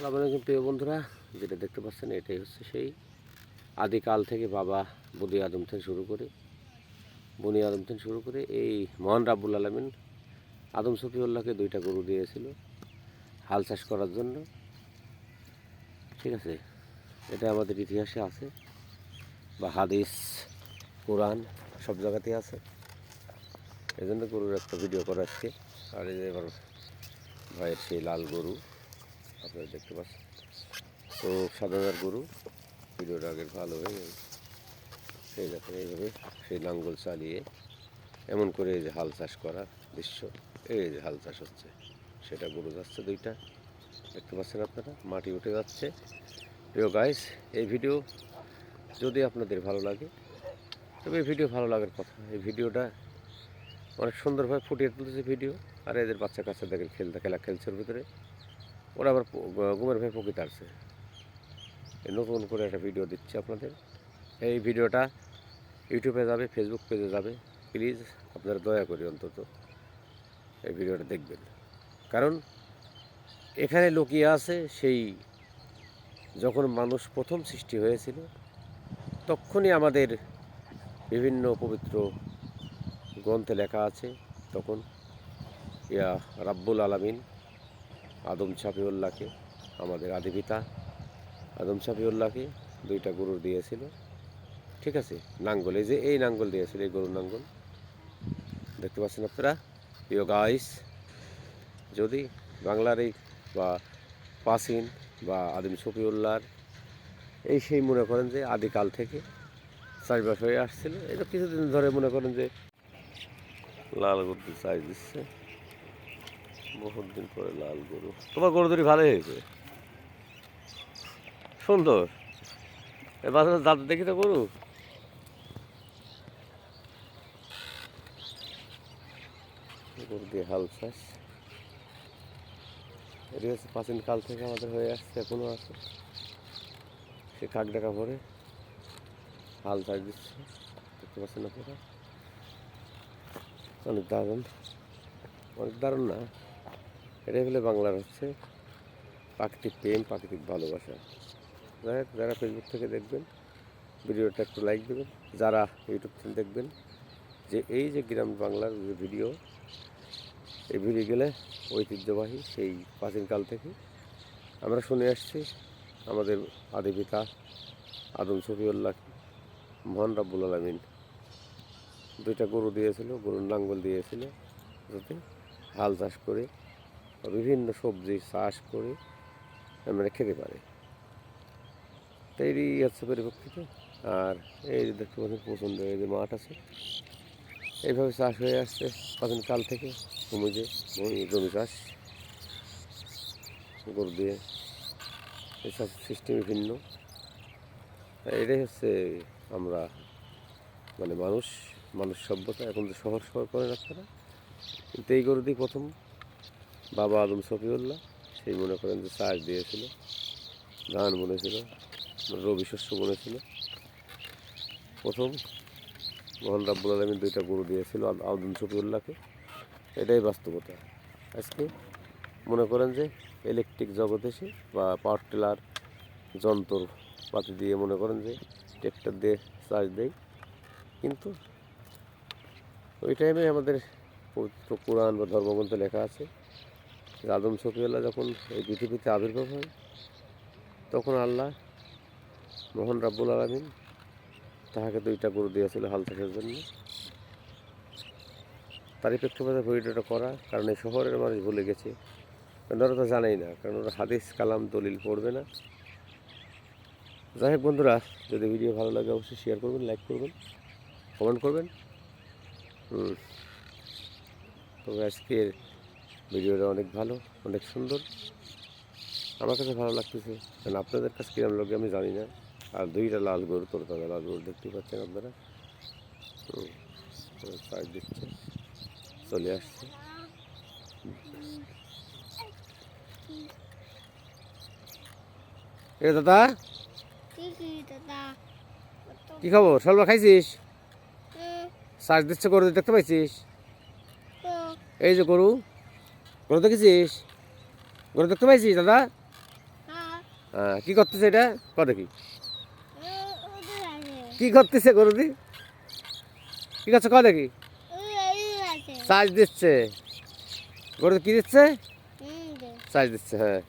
সালাম আলাইকুম প্রিয় বন্ধুরা, যেটা দেখতে পাচ্ছেন এটাই হচ্ছে সেই আদিকাল থেকে বাবা বুদি আদম থেকে শুরু করে, বনি আদম থেকে শুরু করে এই মহান রাব্বুল আলমিন আদম সফিউল্লাহকে দুইটা গরু দিয়েছিল হাল চাষ করার জন্য। ঠিক আছে, এটা আমাদের ইতিহাসে আছে বা হাদিস, কোরআন সব জায়গাতেই আছে। এই জন্য গরুর একটা ভিডিও করা আজকে আর এই যে এবার ভাইয়ের সেই লাল গরু। আপনারা দেখতে পাচ্ছেন। তো সাধারণ গরু, ভিডিওটা আগের ভালো হয়ে সেই দেখেন, এইভাবে সেই লাঙ্গল চালিয়ে এমন করে এই যে হাল চাষ করা দৃশ্য, এই যে হাল চাষ হচ্ছে। সেটা গরু যাচ্ছে দুইটা। দেখতে পাচ্ছেন আপনারা, মাটি উঠে যাচ্ছে। প্রিয় গাইস এই ভিডিও যদি আপনাদের ভালো লাগে, তবে এই ভিডিও ভালো লাগার কথা। এই ভিডিওটা অনেক সুন্দরভাবে ফুটিয়ে তুলতেছে ভিডিও। আর এদের বাচ্চা কাচ্চা দেখেন খেলতে, খেলা খেলছে ভিতরে। ওরা আবার ঘুমের ভাই পকিতে আসছে। নতুন করে একটা ভিডিও দিচ্ছি আপনাদের। এই ভিডিওটা ইউটিউবে যাবে ফেসবুক পেজে যাবে। প্লিজ আপনারা দয়া করে অন্তত এই ভিডিওটা দেখবেন। কারণ এখানে লুকিয়ে আছে সেই যখন মানুষ প্রথম সৃষ্টি হয়েছিল, তখনই আমাদের বিভিন্ন পবিত্র গ্রন্থে লেখা আছে, তখন ইয়া রাব্বুল আলামিন আদম ছাপিউল্লাহকে আমাদের আদিপিতা আদম ছাপিউল্লাহকে দুইটা গরু দিয়েছিল। ঠিক আছে? নাঙ্গল, এই যে এই নাঙ্গল দিয়েছিল, এই গরুর নাঙ্গল। দেখতে পাচ্ছেন আপনারা? প্রিয় গাইস যদি বাংলার এই বা প্রাচীন বা আদিম শফিউল্লাহর এই সেই মনে করেন যে আদিকাল থেকে চাষবাস হয়ে আসছিল, এটা কিছুদিন ধরে মনে করেন যে লাল গরু চাষ দিচ্ছে। বহুত দিন পরে লাল গরু। তোমার গরু দুটি ভালোই হয়েছে? সুন্দর। এ বাজারে দাঁত দেখি তো গরু। গরু দিয়ে হাল চাষ। এটি হচ্ছে প্রাচীন কাল থেকে আমাদের হয়ে আসছে এখনও আছে। সে কাক ডাকা পরে হাল চাষ দিচ্ছে। দেখতে পাচ্ছেন আপনারা? অনেক দারুণ। অনেক দারুণ না? এটাই হলো বাংলার হচ্ছে প্রাকৃতিক প্রেম, প্রাকৃতিক ভালোবাসা। যাই যারা ফেসবুক থেকে দেখবেন, ভিডিওটা একটু লাইক দেবেন। যারা ইউটিউব থেকে দেখবেন, যে এই যে গ্রাম বাংলার যে ভিডিও এই ভিডিও গেলে ঐতিহ্যবাহী সেই প্রাচীনকাল থেকে আমরা শুনে আসছি আমাদের আদি পিতা আদম শফিউল্লাহ মোহন রাব্বুল আলমিন। দুইটা গরু দিয়েছিল, গরুর নাঙ্গল দিয়েছিল, যাতে হাল চাষ করে বিভিন্ন সবজি চাষ করে আমরা খেতে পারি। তো এই হচ্ছে পরিপ্রেক্ষিতে। আর এই যে দেখতে পাচ্ছেন পছন্দ এই যে মাঠ আছে। এইভাবে চাষ হয়ে আসছে প্রাচীন কাল থেকে। ভূমি জমি চাষ। গরু দিয়ে এসব সিস্টেম ভিন্ন এটাই হচ্ছে আমরা মানে মানুষ মানুষ সভ্যতা, এখন তো শহর শহর করেন আপনারা। কিন্তু এই গরু দিয়ে প্রথম বাবা আদম শফিউল্লাহ, সেই মনে করেন যে চাষ দিয়েছিল ধান বনেছিল রবি শস্য বনেছিল প্রথম মোহন রাব্বুল আলমীর দুইটা গরু দিয়েছিল আদ- আদম শফিউল্লাহকে। এটাই বাস্তবতা। আজকে মনে করেন যে ইলেকট্রিক জগৎ এসে বা পাওয়ার টিলার যন্ত্রপাতি দিয়ে মনে করেন যে ট্রেক্টর দিয়ে চাষ দেয়। কিন্তু ওই টাইমে আমাদের কোরআন বা ধর্মগ্রন্থ লেখা আছে আদম শফিউল্লাহ যখন এই পৃথিবীতে আবির্ভাব হয়, তখন আল্লাহ মোহন রাব্বুল আলমিন তাহাকে দুইটা গরু দিয়েছিল হাল চাষের জন্য। তারই প্রেক্ষাপটে ভিডিওটা করা, কারণ এই শহরের মানুষ ভুলে গেছে। ওরা তো জানেই না, কারণ ওরা হাদিস, কালাম, দলিল পড়বে না। যাই হোক বন্ধুরা, যদি ভিডিও ভালো লাগে অবশ্যই শেয়ার করবেন লাইক করবেন কমেন্ট করবেন। তবে আজকের ভিডিওটা অনেক ভালো অনেক সুন্দর। আমার কাছে ভালো লাগতেছে। কারণ আপনাদের কাছে কিরম লাগে আমি জানি না। আর দুইটা লাল গরু তোর তাজা লাল গরু দেখতে পাচ্ছেন আপনারা? তো সাইড দিচ্ছে চলে আসছে। এ দাদা? কি খবর? সলবা খাইছিস? সাজ দিচ্ছে গরু দেখতে পাইছিস? এই যে গরু। গরু দেখেছিস? গরু দেখতে পাইছিস দাদা? হ্যাঁ। কি করতেছে এটা? ক দেখি। কি করতেছে গরুদি? কি করছে ক দেখি। সাইজ দিচ্ছে। গরু কি দিচ্ছে? সাইজ দিচ্ছে হ্যাঁ।